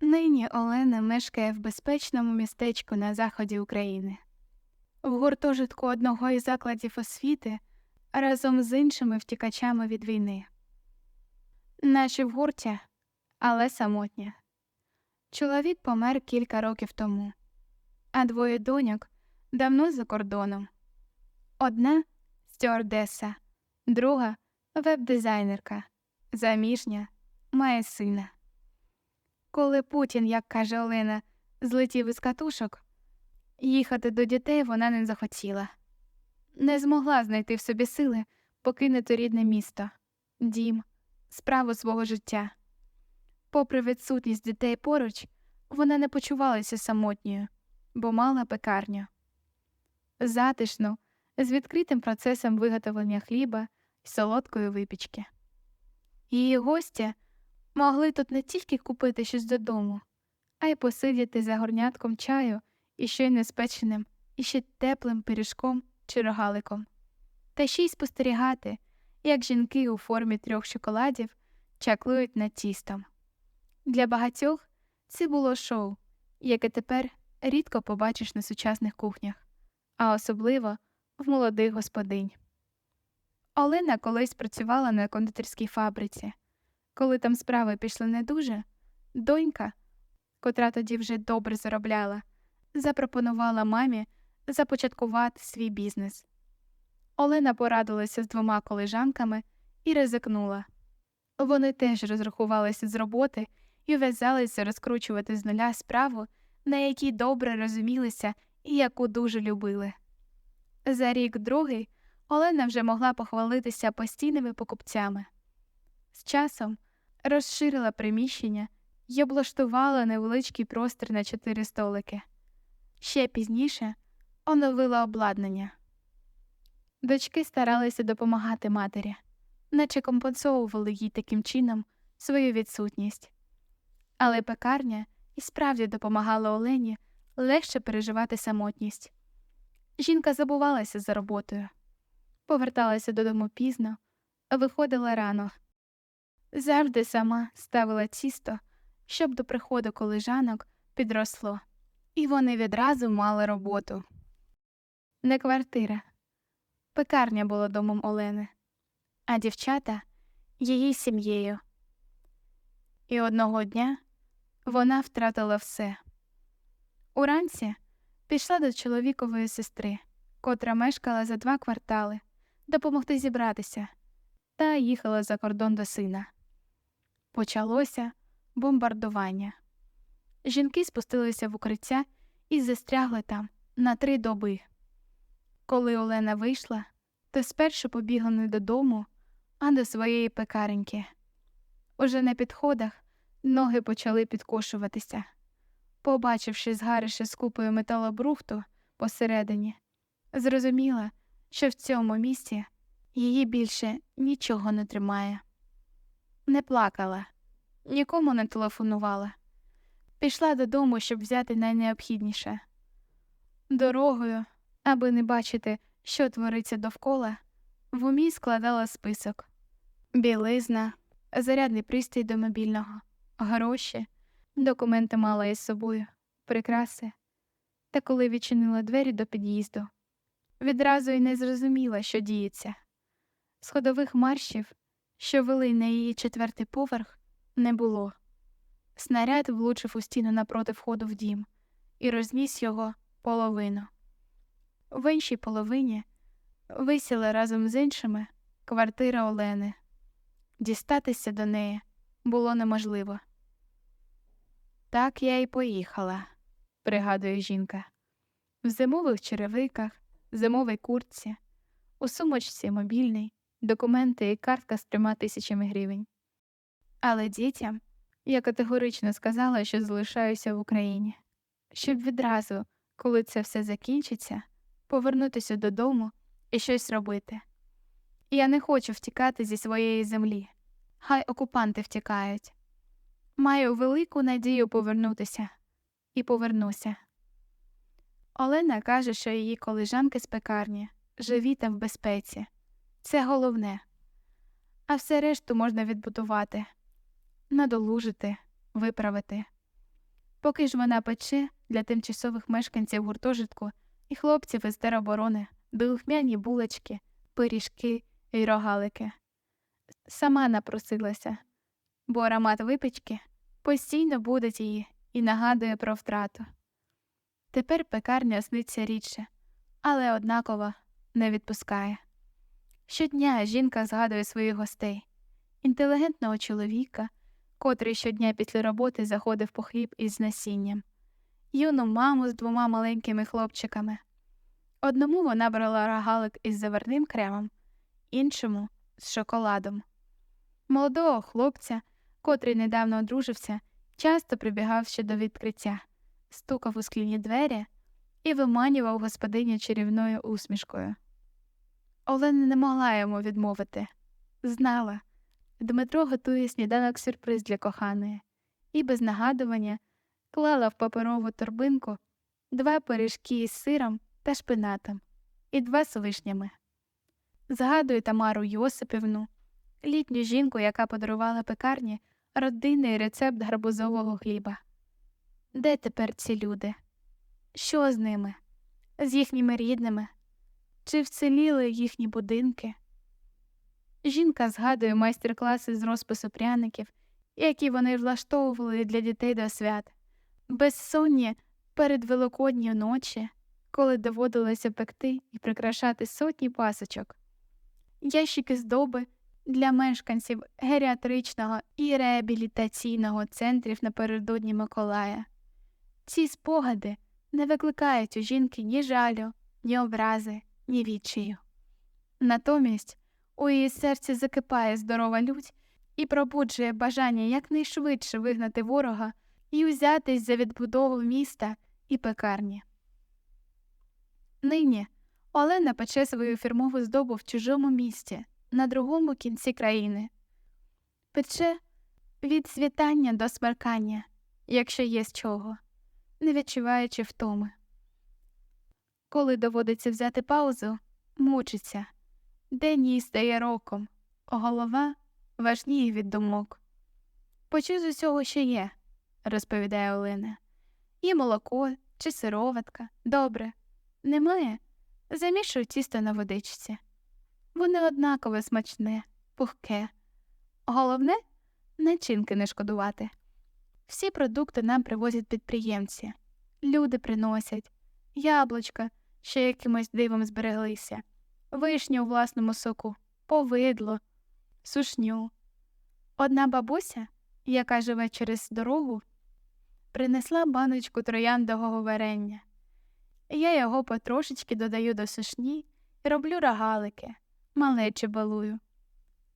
Нині Олена мешкає в безпечному містечку на заході України. В гуртожитку одного із закладів освіти разом з іншими втікачами від війни. Наші в гурті, але самотня. Чоловік помер кілька років тому, а двоє доньок давно за кордоном. Одна стюардеса, друга веб-дизайнерка, заміжня, має сина. Коли Путін, як каже Олена, злетів із катушок, їхати до дітей вона не захотіла. Не змогла знайти в собі сили покинути рідне місто, дім, справу свого життя. Попри відсутність дітей поруч, вона не почувалася самотньою, бо мала пекарню. Затишну, з відкритим процесом виготовлення хліба і солодкої випічки. Її гості могли тут не тільки купити щось додому, а й посидіти за горнятком чаю і щойно спеченим, і ще теплим пиріжком чи рогаликом, та ще й спостерігати, як жінки у формі трьох шоколадів чаклують над тістом. Для багатьох це було шоу, яке тепер рідко побачиш на сучасних кухнях, а особливо в молодих господинь. Олена колись працювала на кондитерській фабриці. Коли там справи пішли не дуже, донька, котра тоді вже добре заробляла, запропонувала мамі започаткувати свій бізнес. Олена порадилася з двома колежанками і ризикнула. Вони теж розрахувалися з роботи і в'язалися розкручувати з нуля справу, на якій добре розумілися і яку дуже любили. За рік другий Олена вже могла похвалитися постійними покупцями. З часом розширила приміщення і облаштувала невеличкий простір на чотири столики. Ще пізніше оновила обладнання. Дочки старалися допомагати матері, наче компенсовували їй таким чином свою відсутність. Але пекарня і справді допомагала Олені легше переживати самотність. Жінка забувалася за роботою, поверталася додому пізно, виходила рано. Завжди сама ставила тісто, щоб до приходу колежанок підросло, і вони відразу мали роботу. Не квартира. Пекарня була домом Олени, а дівчата її сім'єю. І одного дня вона втратила все. Уранці пішла до чоловікової сестри, котра мешкала за два квартали, допомогти зібратися, та їхала за кордон до сина. Почалося бомбардування. Жінки спустилися в укриття і застрягли там на три доби. Коли Олена вийшла, то спершу побігла не додому, а до своєї пекареньки. Уже на підходах ноги почали підкошуватися. Побачивши згарище з купою металобрухту посередині, зрозуміла, що в цьому місці її більше нічого не тримає. Не плакала, нікому не телефонувала. Пішла додому, щоб взяти найнеобхідніше. Дорогою, аби не бачити, що твориться довкола, в умі складала список білизна, зарядний пристрій до мобільного, гроші, документи мала із собою, прикраси. Та коли відчинила двері до під'їзду, відразу й не зрозуміла, що діється. Сходових маршів, що вели на її четвертий поверх, не було. Снаряд влучив у стіну напроти входу в дім і розніс його половину. В іншій половині висіла разом з іншими квартира Олени. Дістатися до неї було неможливо. Так я й поїхала, пригадує жінка. В зимових черевиках, зимовій куртці, у сумочці мобільний, документи і картка з трьома тисячами гривень. Але дітям я категорично сказала, що залишаюся в Україні, щоб відразу, коли це все закінчиться, повернутися додому і щось робити. Я не хочу втікати зі своєї землі. Хай окупанти втікають. Маю велику надію повернутися і повернуся. Олена каже, що її колежанки з пекарні живі та в безпеці. Це головне. А все решту можна відбудувати, надолужити, виправити. Поки ж вона пече для тимчасових мешканців гуртожитку і хлопців із тероборони духмяні булочки, пиріжки і рогалики. Сама напросилася, бо аромат випічки постійно будить її і нагадує про втрату. Тепер пекарня сниться рідше, але однаково не відпускає. Щодня жінка згадує своїх гостей, інтелігентного чоловіка, котрий щодня після роботи заходив по хліб із насінням, юну маму з двома маленькими хлопчиками. Одному вона брала рогалик із заварним кремом, іншому з шоколадом. Молодого хлопця, котрий недавно одружився, часто прибігав ще до відкриття, стукав у скляні двері і виманював господиню чарівною усмішкою. Олена не могла йому відмовити. Знала, Дмитро готує сніданок сюрприз для коханої, і без нагадування клала в паперову торбинку два пиріжки із сиром та шпинатом і два з вишнями. Згадую Тамару Йосипівну, літню жінку, яка подарувала пекарні родинний рецепт гарбузового хліба. Де тепер ці люди? Що з ними? З їхніми рідними? Чи вціліли їхні будинки? Жінка згадує майстер-класи з розпису пряників, які вони влаштовували для дітей до свят, безсонні перед великодні ночі, коли доводилося пекти і прикрашати сотні пасочок, ящики здоби для мешканців геріатричного і реабілітаційного центрів напередодні Миколая. Ці спогади не викликають у жінки ні жалю, ні образи, ні відчаю. Натомість у її серці закипає здорова лють і пробуджує бажання якнайшвидше вигнати ворога і узятись за відбудову міста і пекарні. Нині Олена пече свою фірмову здобу в чужому місті, на другому кінці країни, пече від світання до смеркання, якщо є з чого, не відчуваючи втоми. Коли доводиться взяти паузу, мучиться. День їй стає роком, голова важніє від думок. Почу з усього що є, розповідає Олена. Є молоко чи сироватка, добре. Немає, замішую тісто на водичці. Воно однаково смачне, пухке. Головне начинки не шкодувати. Всі продукти нам привозять підприємці, люди приносять, яблучка, що якимось дивом збереглися вишню у власному соку, повидло, сушню. Одна бабуся, яка живе через дорогу, принесла баночку трояндового варення. Я його потрошечки додаю до сушні і роблю рогалики, малечі балую.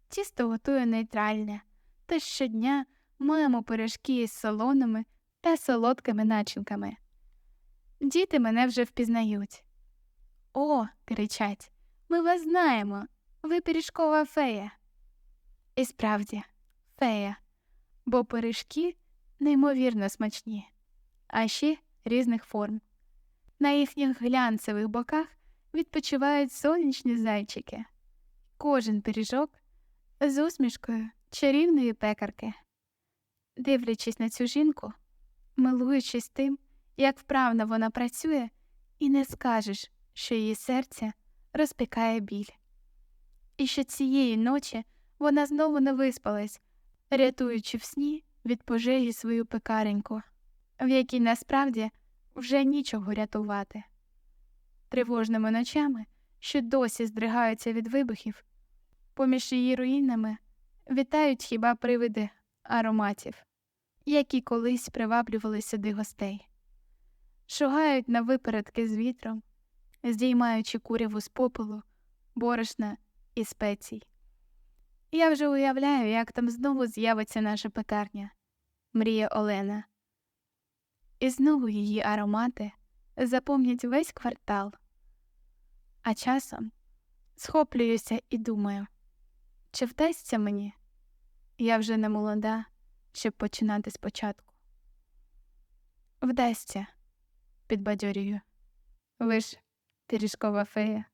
Тісто готую нейтральне, та щодня маємо пиріжки із солоними та солодкими начинками. Діти мене вже впізнають. О, кричать, ми вас знаємо. Ви пиріжкова фея. І справді, фея, бо пиріжки неймовірно смачні, а ще різних форм. На їхніх глянцевих боках відпочивають сонячні зайчики, кожен пиріжок з усмішкою чарівної пекарки. Дивлячись на цю жінку, милуючись тим, як вправно вона працює, і не скажеш, що її серце розпікає біль. І що цієї ночі вона знову не виспалась, рятуючи в сні від пожежі свою пекареньку, в якій насправді вже нічого рятувати. Тривожними ночами, що досі здригаються від вибухів, поміж її руїнами вітають хіба привиди ароматів, які колись приваблювали сюди гостей, шугають на випередки з вітром здіймаючи куряву з попелу, борошна і спецій. Я вже уявляю, як там знову з'явиться наша пекарня, мріє Олена. І знову її аромати запомнять весь квартал. А часом схоплююся і думаю, чи вдасться мені? Я вже не молода, щоб починати спочатку. Вдасться, підбадьорюю. Ви ж пиріжкова фея.